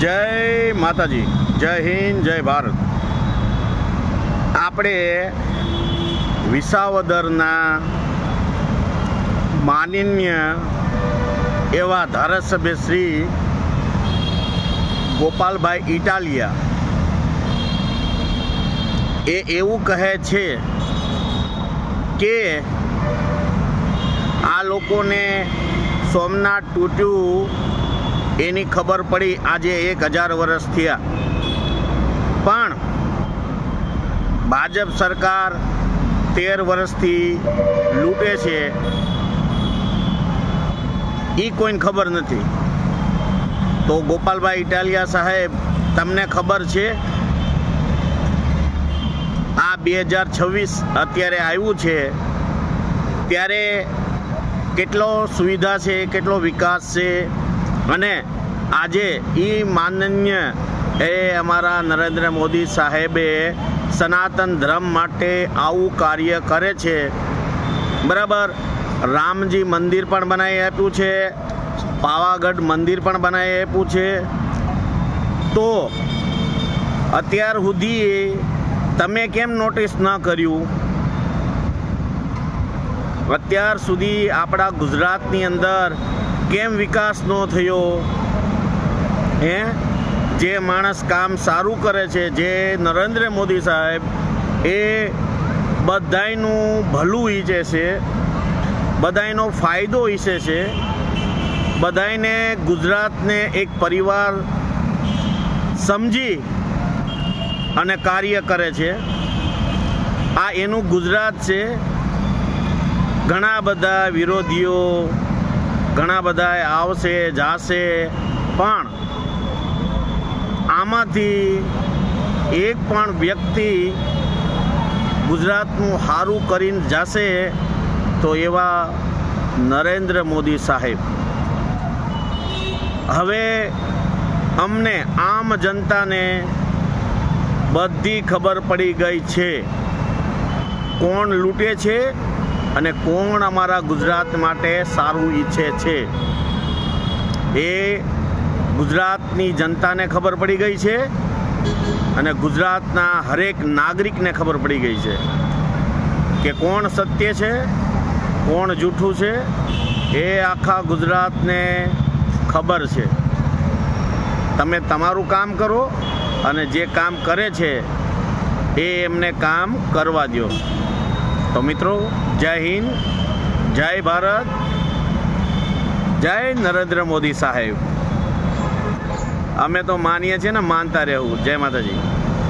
જય માતાજી, જય હિન્દ, જય ભારત. આપણે વિસાવદરના માનનીય એવા ધારાસભ્ય શ્રી ગોપાલભાઈ ઇટાલિયા. એ એવું કહે છે કે આ લોકોને સોમનાથ તૂટ્યું એની ખબર પડી આજે એક હજાર વર્ષ થયા. પણ ભાજપ સરકાર તેર વર્ષથી લૂંટે છે. એ કોઈને ખબર નથી. તો ગોપાલભાઈ ઇટાલિયા સાહેબ, તમને ખબર છે? આ બે હજાર છવ્વીસ અત્યારે આવ્યું છે. ત્યારે કેટલો સુવિધા છે, કેટલો વિકાસ છે? અને આજે એ માનનીય એ અમારા નરેન્દ્ર મોદી સાહેબે સનાતન ધર્મ માટે આવું કાર્ય કરે છે. બરાબર? રામજી મંદિર પણ બનાવી આપ્યું છે. પાવાગઢ મંદિર પણ બનાવી આપ્યું છે. તો અત્યાર સુધી તમે કેમ નોટિસ ન કર્યું? અત્યાર સુધી આપણા ગુજરાતની અંદર કેમ વિકાસ ન થયો? હે? જે માણસ કામ સારું કરે છે, જે નરેન્દ્ર મોદી સાહેબ એ બધાયનું ભલું ઈચ્છે છે, બધાયનો ફાયદો ઈચ્છે છે, બધાયને ગુજરાતને એક પરિવાર સમજી અને કાર્ય કરે છે. આ એનું ગુજરાત છે. ઘણા બધા વિરોધીઓ ઘણા બધા આવશે, જાશે, પણ આમાંથી એક પણ વ્યક્તિ ગુજરાતનું સારું કરીને જશે તો એવા નરેન્દ્ર મોદી સાહેબ. હવે અમને આમ જનતાને બધી ખબર પડી ગઈ છે. કોણ લૂંટે છે? અને કોણ અમારા ગુજરાત માટે સારું ઈચ્છે છે? એ ગુજરાતની જનતાને ખબર પડી ગઈ છે અને ગુજરાતના હરેક નાગરિકને ખબર પડી ગઈ છે કે કોણ સત્ય છે, કોણ જૂઠું છે, એ આખા ગુજરાતને ખબર છે. તમે તમારું કામ કરો અને જે કામ કરે છે, એ એમને કામ કરવા દો તો મિત્રો, જય હિન્દ, જય ભારત, જય નરેન્દ્ર મોદી સાહેબ. અમે તો માનીએ છીએ ને, માનતા રહેવું. જય માતાજી.